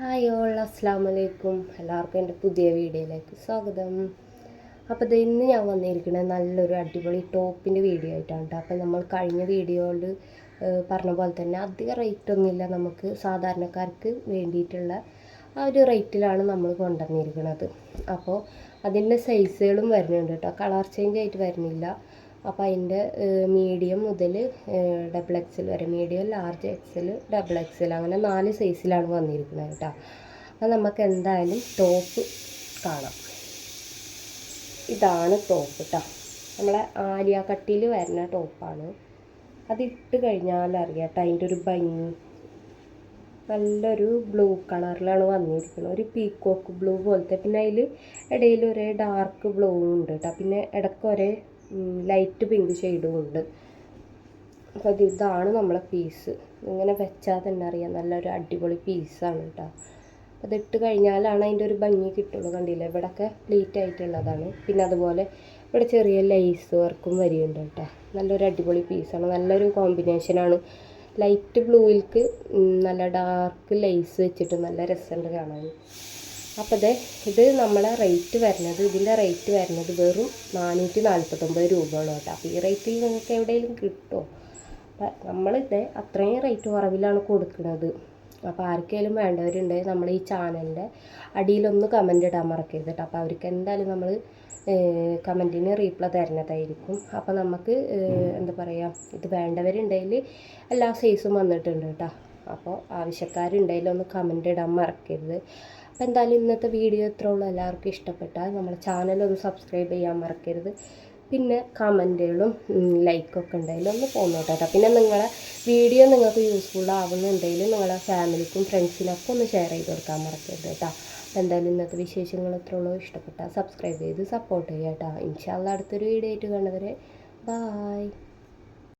Hi all അസ്സാം വലൈക്കും എല്ലാവർക്കും എന്റെ പുതിയ വീഡിയോയിലേക്ക് സ്വാഗതം. അപ്പോൾ ഇത് ഇന്ന് ഞാൻ വന്നിരിക്കുന്നത് നല്ലൊരു അടിപൊളി ടോപ്പിന്റെ വീഡിയോ ആയിട്ടാണ് കേട്ടോ. അപ്പോൾ നമ്മൾ കഴിഞ്ഞ വീഡിയോയിൽ പറഞ്ഞ പോലെ തന്നെ അധികം റേറ്റ് ഒന്നുമില്ല. നമുക്ക് സാധാരണക്കാർക്ക് വേണ്ടിയിട്ടുള്ള ആ ഒരു റേറ്റിലാണ് നമ്മൾ കൊണ്ടുവന്നിരിക്കുന്നത്. അപ്പോൾ അതിന്റെ സൈസുകളും വരുന്നുണ്ട് കേട്ടോ. കളർ ചേഞ്ച് ആയിട്ട് വരുന്നില്ല. അപ്പോൾ അതിന്റെ മീഡിയം മുതൽ ഡബിൾ എക്സൽ വരെ medium large XL double XL അങ്ങനെ നാല് സൈസിലാണ് വന്നിരിക്കുന്നത് കേട്ടോ അത് നമുക്ക് എന്തായാലും ടോപ്പ് കാണാം. ഇതാണ് ടോപ്പ് കേട്ടോ നമ്മളെ ആലിയ കട്ടിയിൽ വരുന്ന ടോപ്പാണ് അത് ഇട്ട് കഴിഞ്ഞാൽ അറിയാം കേട്ടോ അതിന്റെ ഒരു ഭംഗി. നല്ലൊരു ബ്ലൂ കളറിലാണ് വന്നിരിക്കുന്നത്. ഒരു പീക്കോക്ക് ബ്ലൂ പോലത്തെ. പിന്നെ അതിൽ ഇടയിൽ ഒരേ ഡാർക്ക് ബ്ലൂ ഉണ്ട് കേട്ടോ പിന്നെ ഇടയ്ക്ക് ഒരേ ലൈറ്റ് പിങ്ക് ഷെയ്ഡും ഉണ്ട്. അപ്പോൾ അത് ഇതാണ് നമ്മളെ പീസ് ഇങ്ങനെ വെച്ചാൽ തന്നെ അറിയാം നല്ലൊരു അടിപൊളി പീസാണ് കേട്ടോ അത് ഇട്ട് കഴിഞ്ഞാലാണ് അതിന്റെ ഒരു ഭംഗി കിട്ടുള്ളൂ കണ്ടില്ലേ? ഇവിടെയൊക്കെ പ്ലീറ്റ് ആയിട്ടുള്ളതാണ്. പിന്നെ അതുപോലെ ഇവിടെ ചെറിയ ലൈസ് വർക്കും വരികയുണ്ട് കേട്ടോ നല്ലൊരു അടിപൊളി പീസാണ് നല്ലൊരു കോമ്പിനേഷനാണ് ലൈറ്റ് ബ്ലൂയിൽക്ക് നല്ല ഡാർക്ക് ലൈസ് വെച്ചിട്ട് നല്ല രസമുണ്ട് കാണാൻ. അപ്പോൾ ഇത് ഇത് നമ്മളെ റേറ്റ് വരുന്നത് ഇതിന്റെ റേറ്റ് വരുന്നത് വെറും നാനൂറ്റി നാൽപ്പത്തൊമ്പത് രൂപയാണ് കേട്ടോ. അപ്പോൾ ഈ റേറ്റിൽ നിങ്ങൾക്ക് എവിടെയെങ്കിലും കിട്ടുമോ അപ്പം നമ്മളിത് അത്രയും റേറ്റ് കുറവിലാണ് കൊടുക്കുന്നത്. അപ്പോൾ ആർക്കെങ്കിലും വേണ്ടവരുണ്ടെങ്കിൽ നമ്മൾ ഈ ചാനലിന്റെ അടിയിലൊന്ന് കമന്റ് ഇടാൻ മറക്കരുത് കേട്ടോ. അപ്പോൾ അവർക്ക് എന്തായാലും നമ്മൾ കമന്റിന് റീപ്ലൈ തരുന്നതായിരിക്കും. അപ്പോൾ നമുക്ക് എന്താ പറയുക ഇത് വേണ്ടവരുണ്ടെങ്കിൽ എല്ലാ സൈസും വന്നിട്ടുണ്ട് കേട്ടോ. അപ്പോൾ ആവശ്യക്കാരുണ്ടെങ്കിൽ ഒന്ന് കമന്റ് ഇടാൻ മറക്കരുത്. അപ്പോൾ എന്തായാലും ഇന്നത്തെ വീഡിയോ ഇത്ര ഉള്ളൂ. എല്ലാവർക്കും ഇഷ്ടപ്പെട്ടാൽ നമ്മുടെ ചാനൽ ഒന്ന് സബ്സ്ക്രൈബ് ചെയ്യാൻ മറക്കരുത്. പിന്നെ കമന്റുകളും ലൈക്കൊക്കെ ഉണ്ടെങ്കിലും ഒന്ന് പോന്നോട്ടെ കേട്ടോ. പിന്നെ നിങ്ങളെ വീഡിയോ നിങ്ങൾക്ക് യൂസ്ഫുൾ ആവുന്നുണ്ടെങ്കിൽ നിങ്ങളെ ഫാമിലിക്കും ഫ്രണ്ട്സിനൊക്കെ ഒന്ന് ഷെയർ ചെയ്ത് കൊടുക്കാൻ മറക്കരുത് കേട്ടോ. അപ്പോൾ എന്തായാലും ഇന്നത്തെ വിശേഷങ്ങൾ എത്ര ഉള്ളൂ. ഇഷ്ടപ്പെട്ടാൽ സബ്സ്ക്രൈബ് ചെയ്ത് സപ്പോർട്ട് ചെയ്യാം കേട്ടോ. ഇൻഷാല്ല അടുത്തൊരു വീഡിയോ ആയിട്ട് കാണുന്നവരെ ബായ്